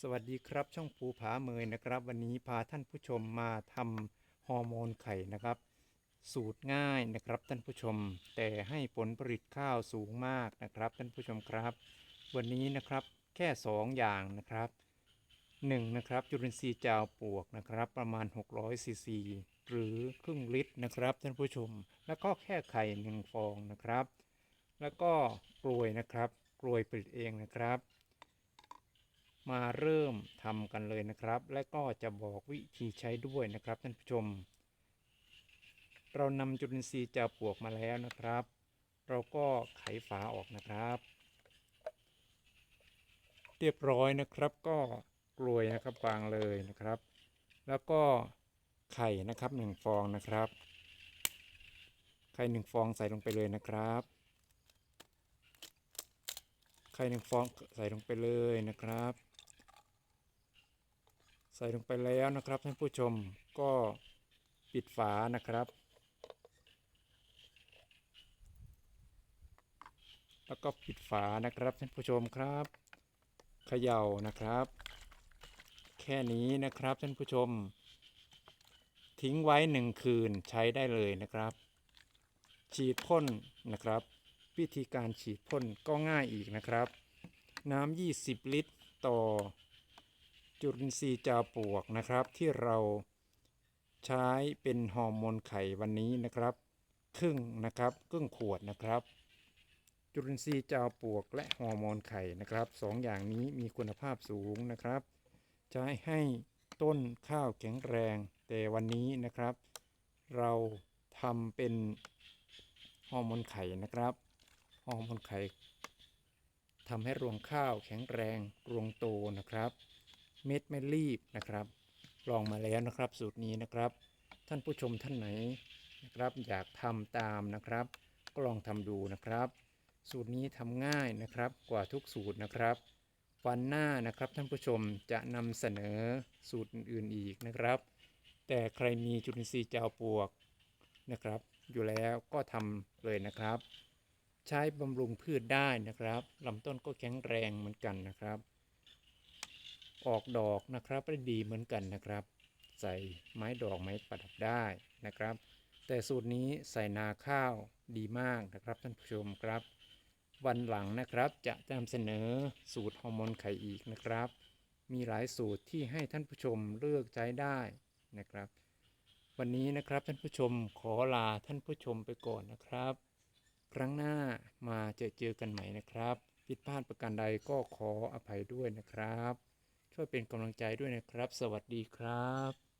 สวัสดีครับช่องภูผาเมยนะครับ วันนี้พาท่านผู้ชมมาทำฮอร์โมนไข่นะครับ สูตรง่ายนะครับท่านผู้ชม แต่ให้ผลผลิตข้าวสูงมากนะครับ ท่านผู้ชมครับ วันนี้นะครับแค่ 2 อย่างนะครับ 1 นะครับจุลินทรีย์จาวปวกนะครับ ประมาณ 600ซีซีหรือครึ่งลิตรนะครับท่านผู้ชม แล้วก็แค่ไข่หนึ่งฟองนะครับ แล้วก็กลวยนะครับกลวยผลิตเองนะครับ มาเริ่มทำกันเลยนะครับ และก็จะบอกวิธีใช้ด้วยนะครับท่านผู้ชม เรานำจุลินทรีย์จาวปลวกมาแล้วนะครับ เราก็ไขฝาออกนะครับ เรียบร้อยนะครับก็กลวยนะครับวางเลยนะครับ แล้วก็ไข่นะครับหนึ่งฟองนะครับ ไข่หนึ่งฟองใส่ลงไปเลยนะครับไข่หนึ่งฟองใส่ลงไปเลยนะครับ ใส่ลงไปแล้วนะครับท่านผู้ชมก็ปิดฝานะครับ แล้วก็ปิดฝานะครับท่านผู้ชมครับเขย่านะครับ แค่นี้นะครับท่านผู้ชม ทิ้งไว้หนึ่งคืนใช้ได้เลยนะครับ ฉีดพ่นนะครับ วิธีการฉีดพ่นก็ง่ายอีกนะครับ น้ำ 20 ลิตรต่อ จุลินทรีย์จาปวกนะครับ ที่เราใช้เป็นฮอร์โมนไข่วันนี้นะครับ ครึ่งนะครับครึ่งขวดนะครับ จุลินทรีย์จาปวกและฮอร์โมนไข่นะครับสองอย่างนี้มีคุณภาพสูงนะครับ ใช้ให้ต้นข้าวแข็งแรง แต่วันนี้นะครับ เราทำเป็นฮอร์โมนไข่นะครับฮอร์โมนไข่ทำให้รวงข้าวแข็งแรงรวงโตนะครับ เม็ดไม่รีบนะครับ ลองมาแล้วนะครับ สูตรนี้นะครับ ท่านผู้ชมท่านไหนนะครับ อยากทำตามนะครับ ก็ลองทำดูนะครับ สูตรนี้ทำง่ายนะครับ กว่าทุกสูตรนะครับวันหน้านะครับท่านผู้ชมจะนำเสนอสูตรอื่นๆอีกนะครับ แต่ใครมีจุลินทรีย์เจาปวกนะครับ อยู่แล้วก็ทำเลยนะครับ ใช้บำรุงพืชได้นะครับลำต้นก็แข็งแรงเหมือนกันนะครับ ออกดอกนะครับได้ดีเหมือนกันนะครับ ใส่ไม้ดอกไม้ประดับได้นะครับ แต่สูตรนี้ใส่นาข้าวดีมากนะครับท่านผู้ชมครับ วันหลังนะครับจะนำเสนอสูตรฮอร์โมนไข่อีกนะครับ มีหลายสูตรที่ให้ท่านผู้ชมเลือกใช้ได้นะครับ วันนี้นะครับท่านผู้ชมขอลาท่านผู้ชมไปก่อนนะครับ ครั้งหน้ามาเจอเจอกันใหม่นะครับ ผิดพลาดประการใดก็ขออภัยด้วยนะครับ ช่วยเป็นกำลังใจด้วยนะครับ สวัสดีครับ